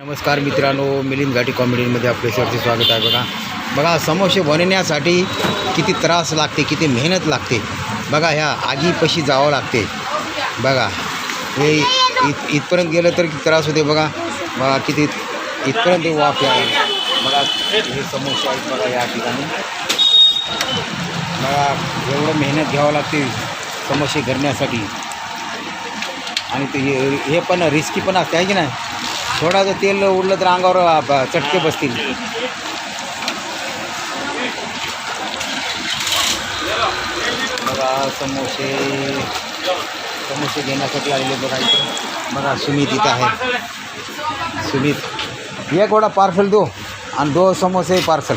नमस्कार मित्रांनो मिलिंद घाटी कॉमेडीमध्ये आपले सरचे स्वागत आहे बघा. बघा समोसे बनवण्यासाठी किती त्रास लागते किती मेहनत लागते. बघा ह्या आगीपाशी जावं लागते. बघा हे इत इथपर्यंत गेलं तर किती त्रास होते बघा. बघा किती इथपर्यंत वाफ आहे बघा हे समोसे आहेत बघा या ठिकाणी. बघा एवढं मेहनत घ्यावं लागते समोसे करण्यासाठी. आणि ते हे हे पण रिस्की पण असते आहे की नाही? थोडा तेल उडलं तर अंगावर चटके बसतील. बघा समोसे. समोसे घेण्यासाठी आलेले बघा इथे. बघा सुमित इथं आहे. सुमित एक वडा पार्सल दो आणि दो समोसे पार्सल.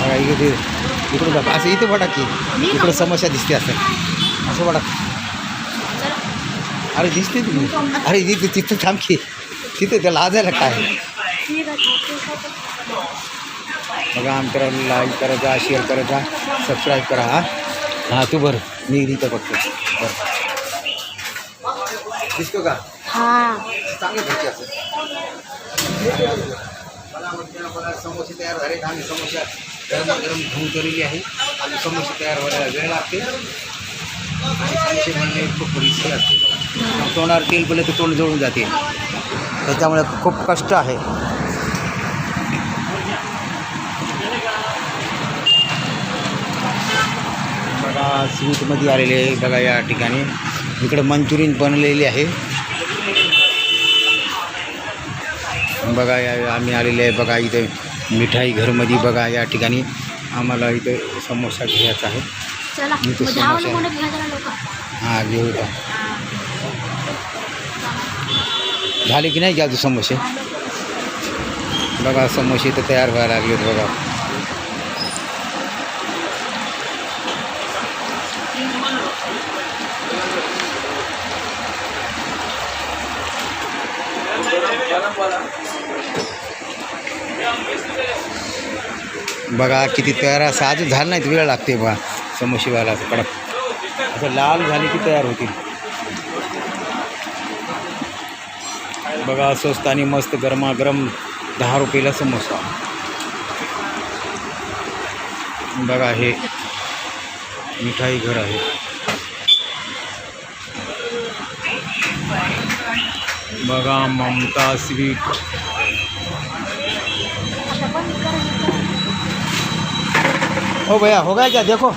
बघा इथे इकडे बघा असं इथे बघा की. इकडे समस्या दिसते असं. असं बघा अरे दिसते तुम्ही अरे तिथे तिथं थांब की. तिथे त्याला लाजायला काय? बघा आमच्या लाईक करायचा शेअर करायचा सबस्क्राईब करा हा. हां तू बरं मी इथं बघतो. बरं दिसतो का? हा. चांगलं भेटते असं. समोसे तयार झाले आम्ही समोसा. गरम गरम घेऊन केलेली आहे. आणि समोसे तयार व्हायला वेळ लागते. आणि समोसे खूप रिस्की असते. तोंडावर तेल पडलं तर तोंड जळून जाते. त्याच्यामुळे खूप कष्ट आहे. बघा स्वीटमध्ये आलेले आहे. बघा या ठिकाणी. इकडं मंचुरियन बनलेली आहे. बघा या आम्ही आलेले आहे. बघा इथे मिठाई घरमध्ये बघा या ठिकाणी आम्हाला इथे समोसा घ्यायचा आहे. चला मी मग समोसा- घ्या हाँ घेऊ का? झाले की नाही घ्या तू समोसे? बघा समोसे तर तयार व्हायला लागलेत बघा. बघा किती तयार असं आज झालं नाही वेळ लागते बघा. समशिवायला असं कडक. असं लाल झाले की तयार होतील. बघा स्वस्त आणि मस्त गरमागरम दहा रुपयाला समोसा. बघा हे मिठाई घर आहे. बघा ममता स्वीट. ओ भैया हो गया क्या? देखो।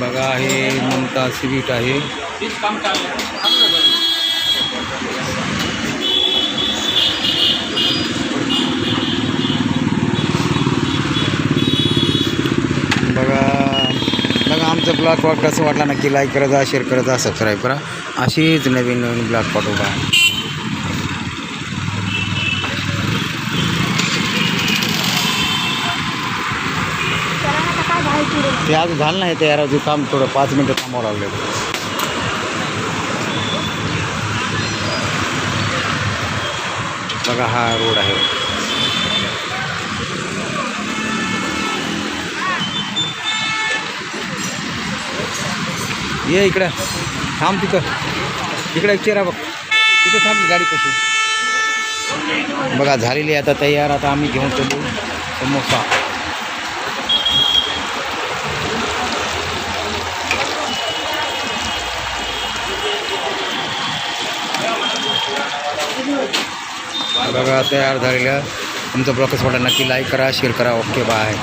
बघा हे ममता स्वीट आहे. बघा बघा आमचं ब्लॉग पॉट कसं वाटला नक्की लाईक करा शेअर करा सबस्क्राईब करा. अशीच नवीन नवीन ब्लॉग पॉट उभा ना आता काय बाहेर पुढे ते आज झालं नाही तयार अजून काम थोडं पाच मिनटं थांबावं लागले. बघा हा रोड आहे. ये इकडं थांब तिथं. इकडं एक चेहरा बघ. तिथं थांब गाडी कशी? बघा झालेली आहे आता तयार. आता आम्ही घेऊन चलू. समोसा. बघा तयार झालेल्या तुमचा ब्लॉग कसं वाटला नक्की लाईक करा शेअर करा. Okay bye